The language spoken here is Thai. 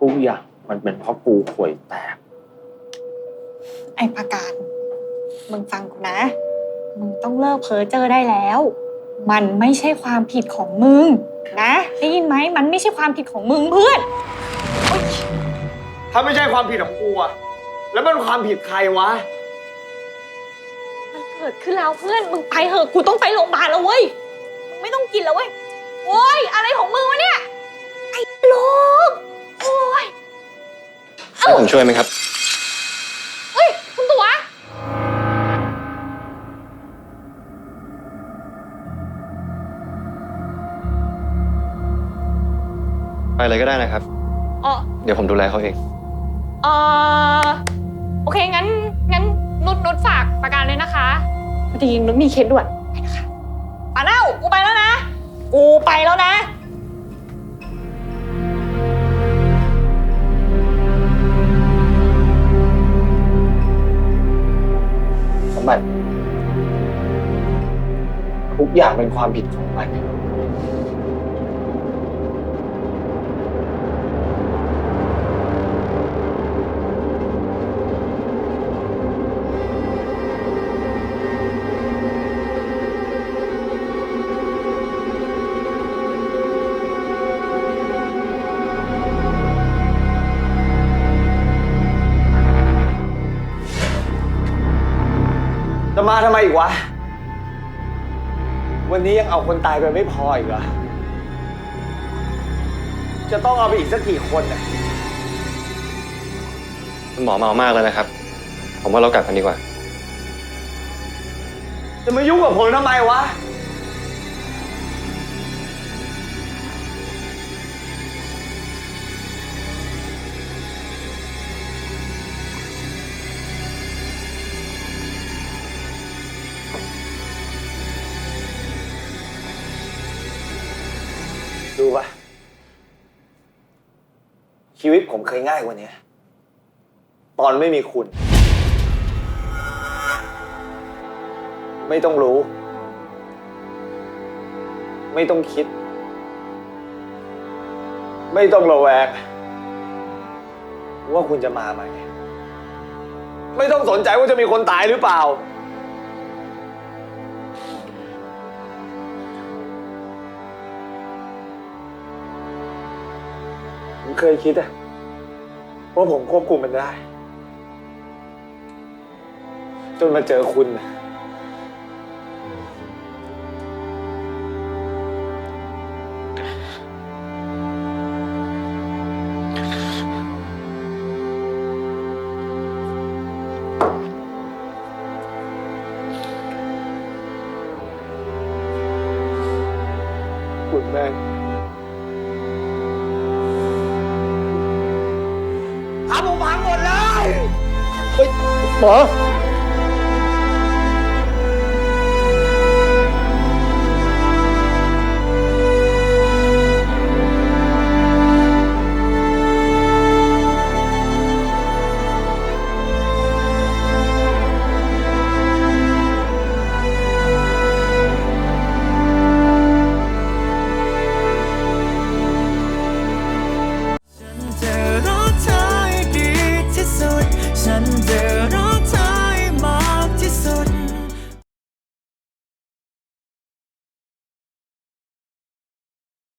ทุกอย่างมันเป็นเพราะกูข่วยแตก ไอ้ประกาศ มึงฟังกูนะ มึงต้องเลิกเพ้อเจอได้แล้ว มันไม่ใช่ความผิดของมึง นะได้ยินไหมมันไม่ใช่ความผิดของมึงเพื่อน ถ้าไม่ใช่ความผิดของกูอะแล้วมันความผิดใครวะ มันเกิดขึ้นแล้วเพื่อน มึงไปเถอะกูต้องไปโรงพยาบาลแล้วเว้ย มึงไม่ต้องกินแล้วเว้ยโว้ยอะไรของมึงวะเนี่ย ไอ้โลกโอ้ย ให้ผมช่วยไหมครับ เฮ้ย คุณตัว ไปเลยก็ได้นะครับ อ๋อ เดี๋ยวผมดูแลเขาเอง เออโอเค งั้น งั้น นุชนุชฝากประกันเลยนะคะ พอดีนุชมีเคสด่วน ไปนะคะปาเน่ากูไปแล้วนะ กูไปแล้วนะ มัน ทุกอย่างเป็นความผิดของมัน จะมาทำไมอีกวะ วันนี้ยังเอาคนตายไปไม่พออีกเหรอ จะต้องเอาไปอีกสักกี่คนน่ะ คุณหมอเมามากแล้วนะครับ ผมว่าเรากลับกันดีกว่า จะมายุ่งกับผมทำไมวะ ดูปะชีวิตผมเคยง่ายกว่านี้ ตอนไม่มีคุณ ไม่ต้องรู้ ไม่ต้องคิด ไม่ต้องระแวง ว่าคุณจะมาไหม ไม่ต้องสนใจว่าจะมีคนตายหรือเปล่า ผมเคยคิดอะว่าผมควบคุมมันได้ จนมาเจอคุณนะคุณแม่ ง